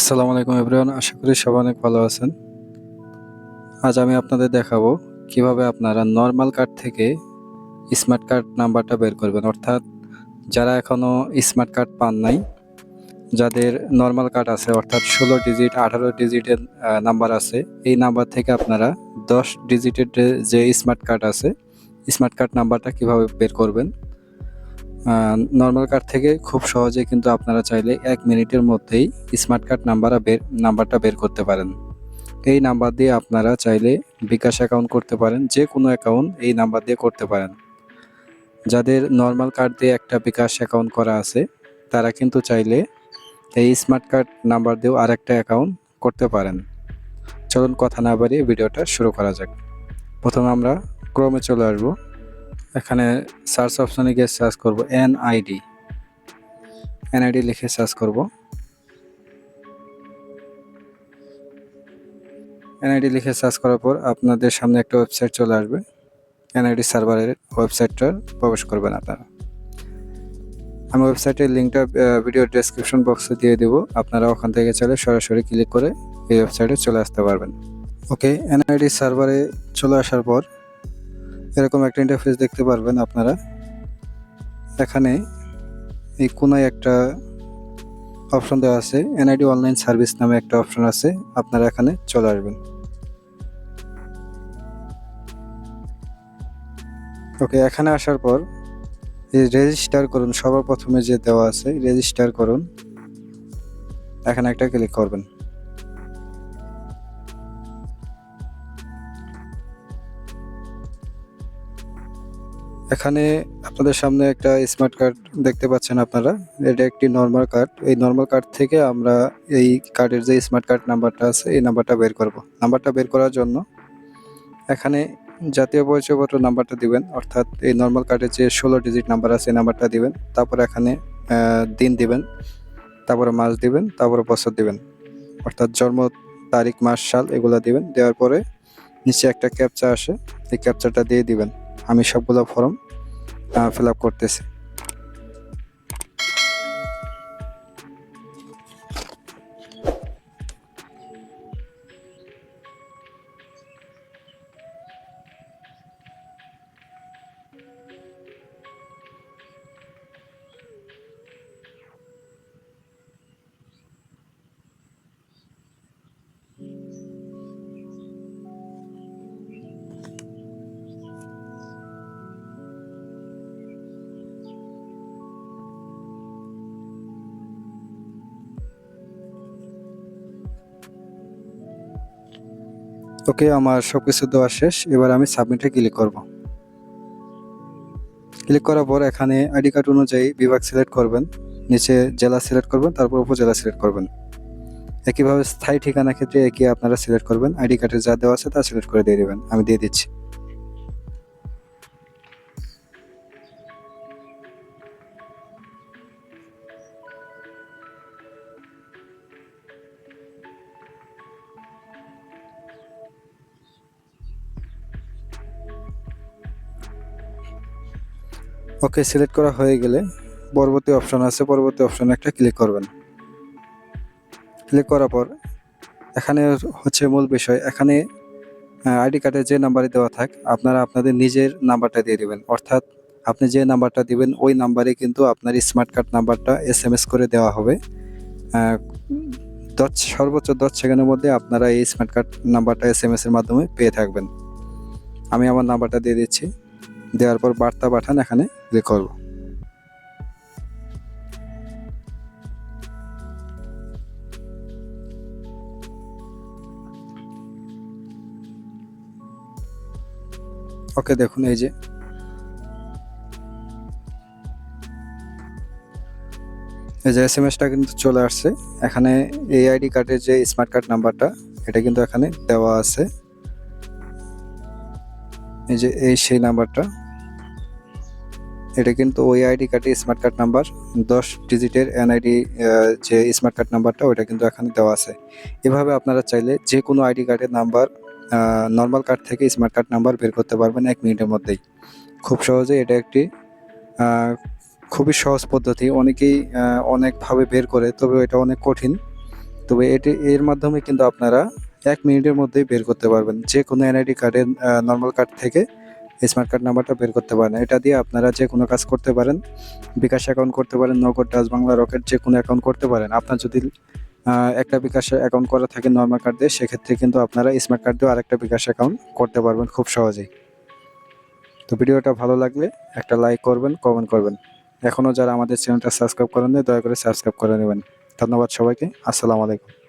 আসসালামু আলাইকুম এভরিওয়ান, আশা করি সবাই অনেক ভালো আছেন। আজ আমি আপনাদের দেখাবো কীভাবে আপনারা নর্মাল কার্ড থেকে স্মার্ট কার্ড নাম্বারটা বের করবেন। অর্থাৎ যারা এখনও স্মার্ট কার্ড পান নাই, যাদের নর্মাল কার্ড আছে, অর্থাৎ ষোলো ডিজিট, আঠারো ডিজিটের নাম্বার আছে, এই নাম্বার থেকে আপনারা দশ ডিজিটের যে- যে স্মার্ট কার্ড আছে, স্মার্ট কার্ড নাম্বারটা কীভাবে বের করবেন নর্মাল কার্ড থেকে খুব সহজে কিন্তু আপনারা চাইলে এক মিনিটের মধ্যেই স্মার্ট কার্ড নাম্বার বের নাম্বারটা বের করতে পারেন। এই নাম্বার দিয়ে আপনারা চাইলে বিকাশ অ্যাকাউন্ট করতে পারেন যে কোনো অ্যাকাউন্ট এই নাম্বার দিয়ে করতে পারেন। যাদের নর্মাল কার্ড দিয়ে একটা বিকাশ অ্যাকাউন্ট করা আছে, তারা কিন্তু চাইলে এই স্মার্ট কার্ড নাম্বার দিয়েও আরেকটা অ্যাকাউন্ট করতে পারেন। চলুন কথা না বাড়িয়ে ভিডিওটা শুরু করা যাক। প্রথমে আমরা ক্রমে চলে আসব। এখানে সার্চ অপশনে গিয়ে সার্চ করব এনআইডি এনআইডি লিখে সার্চ করব। এনআইডি লিখে সার্চ করার পর আপনাদের সামনে একটা ওয়েবসাইট চলে আসবে। এনআইডি সার্ভারের ওয়েবসাইটটা প্রবেশ করবেন আপনারা। আমি ওয়েবসাইটের লিঙ্কটা ভিডিও ডেসক্রিপশন বক্সে দিয়ে দেবো। আপনারা ওখান থেকে চলে সরাসরি ক্লিক করে এই ওয়েবসাইটে চলে আসতে পারবেন। ওকে এনআইডি সার্ভারে চলে আসার পর এরকম একটা ইন্টারফেস দেখতে পারবেন আপনারা। এখানে এই কোনায় একটা অপশন দেওয়া আছে এনআইডি অনলাইন সার্ভিস নামে একটা অপশন আছে, আপনারা এখানে চলে আসবেন। ওকে এখানে আসার পর রেজিস্টার করুন সবার প্রথমে যে দেওয়া আছে রেজিস্টার করুন। এখানে একটা ক্লিক করবেন। এখানে আপনাদের সামনে একটা স্মার্ট কার্ড দেখতে পাচ্ছেন আপনারা। এটা একটি নর্মাল কার্ড এই নর্মাল কার্ড থেকে আমরা এই কার্ডের যে স্মার্ট কার্ড নাম্বারটা আছে, এই নাম্বারটা বের করব। নাম্বারটা বের করার জন্য এখানে জাতীয় পরিচয়পত্র নাম্বারটা দিবেন, অর্থাৎ এই নর্মাল কার্ডের যে ষোলো ডিজিট নাম্বার আছে, এই নাম্বারটা দিবেন। তারপর এখানে দিন দিবেন, তারপরে মাস দিবেন, তারপরে বছর দিবেন। অর্থাৎ জন্ম তারিখ, মাস, সাল, এগুলো দিবেন। দেওয়ার পরে নিচে একটা ক্যাপচা আসে। এই ক্যাপচাটা দিয়ে দিবেন। আমি সবগুলো ফর্ম ফিল আপ করতেছি। ওকে, আমার সব কিছু দেওয়া শেষ। এবার আমি সাবমিটে ক্লিক করব। ক্লিক করার পর এখানে আইডি কার্ড অনুযায়ী বিভাগ সিলেক্ট করবেন। নিচে জেলা সিলেক্ট করবেন, তারপর উপজেলা সিলেক্ট করবেন। একইভাবে স্থায়ী ঠিকানা ক্ষেত্রে একই আপনারা সিলেক্ট করবেন। আইডি কার্ডে যা দেওয়া আছে তা সিলেক্ট করে দিয়ে দেবেন। আমি দিয়ে দিচ্ছি। ওকে সিলেক্ট করা হয়ে গেলে পরবর্তী অপশান আছে, পরবর্তী অপশনে একটা ক্লিক করবেন। ক্লিক করার পর এখানে হচ্ছে মূল বিষয়, এখানে আইডি কার্ডে যে নাম্বারই দেওয়া থাক, আপনারা আপনাদের নিজের নাম্বারটা দিয়ে দেবেন। অর্থাৎ আপনি যে নাম্বারটা দিবেন, ওই নাম্বারে কিন্তু আপনার স্মার্ট কার্ড নাম্বারটা এস এম এস করে দেওয়া হবে। দশ, সর্বোচ্চ দশ সেকেন্ডের মধ্যে আপনারা এই স্মার্ট কার্ড নাম্বারটা এস এম এসের মাধ্যমে পেয়ে থাকবেন। আমি আমার নাম্বারটা দিয়ে দিচ্ছি। দেওয়ার পর বার্তা পাঠান এখানে। ক্লিক করব ওকে, দেখুন, এই যে। এই যে এস এম এসটা কিন্তু চলে আসছে। এখানে এই আইডি কার্ডের যে স্মার্ট কার্ড নাম্বারটা এটা কিন্তু এখানে দেওয়া আছে। এই যে, এই সেই নাম্বারটা এটা কিন্তু ওই আইডি কার্ডে স্মার্ট কার্ড নাম্বার দশ ডিজিটের এনআইডি যে স্মার্ট কার্ড নাম্বারটা ওইটা কিন্তু এখানে দেওয়া আছে। এভাবে আপনারা চাইলে যে কোনো আইডি কার্ডের নাম্বার নর্মাল কার্ড থেকে স্মার্ট কার্ড নাম্বার বের করতে পারবেন এক মিনিটের মধ্যেই। খুব সহজে এটা একটি খুবই সহজ পদ্ধতি। অনেকেই অনেকভাবে বের করে, তবে এটা অনেক কঠিন। তবে এটি, এর মাধ্যমে কিন্তু আপনারা এক মিনিটের মধ্যেই বের করতে পারবেন। যে কোনো এনআইডি কার্ডের নর্মাল কার্ড থেকে স্মার্ট কার্ড নাম্বারটা বের করতে পারেন। এটা দিয়ে আপনারা যে কোনো কাজ করতে পারেন, বিকাশ অ্যাকাউন্ট করতে পারেন, নগদ ডাচ বাংলা রকেট যে কোনো অ্যাকাউন্ট করতে পারেন। আপনার যদি একটা বিকাশ অ্যাকাউন্ট করা থাকে নর্মাল কার্ড দিয়ে, সেক্ষেত্রে কিন্তু আপনারা স্মার্ট কার্ড দিয়ে আরেকটা বিকাশ অ্যাকাউন্ট করতে পারবেন খুব সহজেই। তো ভিডিওটা ভালো লাগলে একটা লাইক করবেন কমেন্ট করবেন। এখনও যারা আমাদের চ্যানেলটা সাবস্ক্রাইব করেন দয়া করে সাবস্ক্রাইব করে নেবেন। ধন্যবাদ সবাইকে। আসসালামু আলাইকুম।